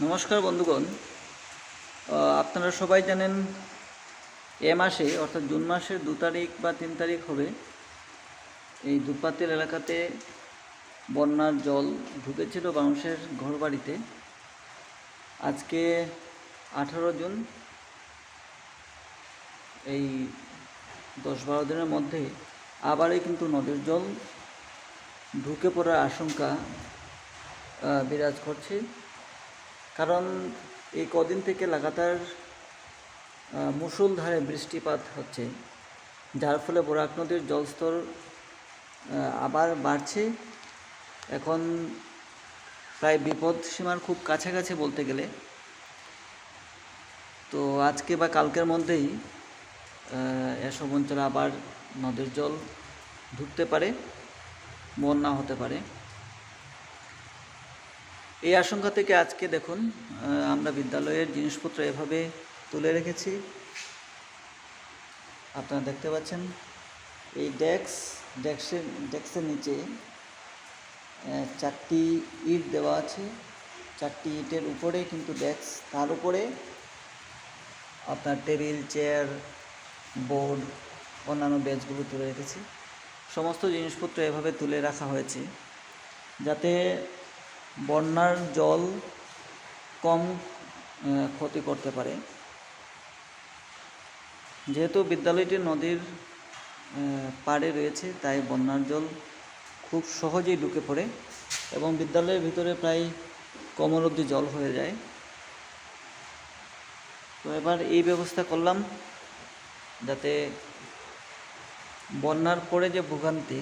নমস্কার বন্ধুগণ। আপনারা সবাই জানেন এ মাসে, অর্থাৎ জুন মাসের দু তারিখ বা তিন তারিখ হবে, এই দুপাতের এলাকাতে বন্যার জল ঢুকেছিল মানুষের ঘরবাড়িতে। আজকে আঠারো জুন, এই দশ বারো দিনের মধ্যে আবারই কিন্তু নদীর জল ঢুকে পড়ার আশঙ্কা বিরাজ করছে। কারণ এই কদিন থেকে লাগাতার আহ, মুষলধারে বৃষ্টিপাত হচ্ছে যার ফলে বরাক নদীর জলস্তর আবার বাড়ছে। এখন প্রায় বিপদ সীমার খুব কাছাকাছি বলতে গেলে। তো আজকে বা কালকের মধ্যেই এসব অঞ্চলে আবার নদীর জল ঢুকতে পারে বন্যা হতে পারে। এই আশঙ্কা থেকে আজকে দেখুন আমরা বিদ্যালয়ের জিনিসপত্র এভাবে তুলে রেখেছি। আপনারা দেখতে পাচ্ছেন, এই ডেস্ক ডেস্কের ডেস্কের নিচে চারটি ইট দেওয়া আছে। চারটি ইটের উপরে কিন্তু ডেস্ক তার উপরে আপনার টেবিল, চেয়ার, বোর্ড, অন্যান্য বেঞ্চগুলো তুলে রেখেছি। সমস্ত জিনিসপত্র এভাবে তুলে রাখা হয়েছে, যাতে বন্যার জল কম ক্ষতি করতে পারে। যেহেতু বিদ্যালয়টি নদীর পাড়ে রয়েছে, তাই বন্যার জল খুব সহজেই ঢুকে পড়ে এবং বিদ্যালয়ের ভিতরে প্রায় কোমর অবধি জল হয়ে যায়। তো এবার এই ব্যবস্থা করলাম যাতে বন্যার পরে যে ভোগান্তি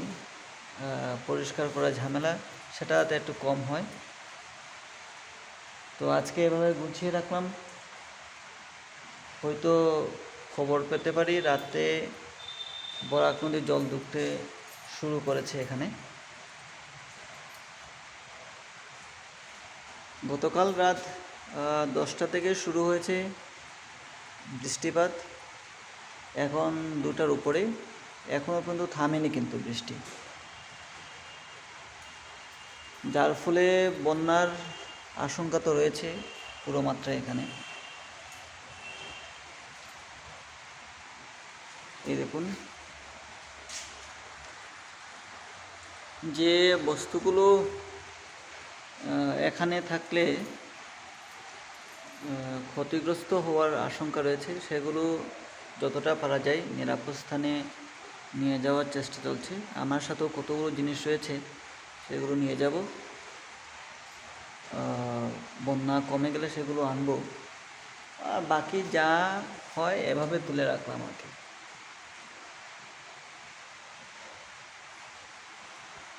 পরিষ্কার করা ঝামেলা সেটা যাতে একটু কম হয়। তো আজকে এভাবে গুছিয়ে রাখলাম। হয়তো খবর পেতে পারি, রাতে বরাক নদীর জল ঢুকতে শুরু করেছে এখানে। গতকাল রাত দশটা থেকে শুরু হয়েছে বৃষ্টিপাত। এখন দুটার উপরে এখনও পর্যন্ত থামেনি কিন্তু বৃষ্টি। যার ফলে বন্যার আশঙ্কা তো রয়েছে পুরো মাত্রায় এখানে। এই দেখুন। যে বস্তুগুলো এখানে থাকলে ক্ষতিগ্রস্ত হওয়ার আশঙ্কা রয়েছে, সেগুলো যতটা পারা যায় নিরাপদ স্থানে নিয়ে যাওয়ার চেষ্টা চলছে। আমার সাথেও কতগুলো জিনিস রয়েছে সেগুলো নিয়ে যাব। বন্যা কমে গেলে সেগুলো আনব। আর বাকি যা হয় এভাবে তুলে রাখলাম আর কি।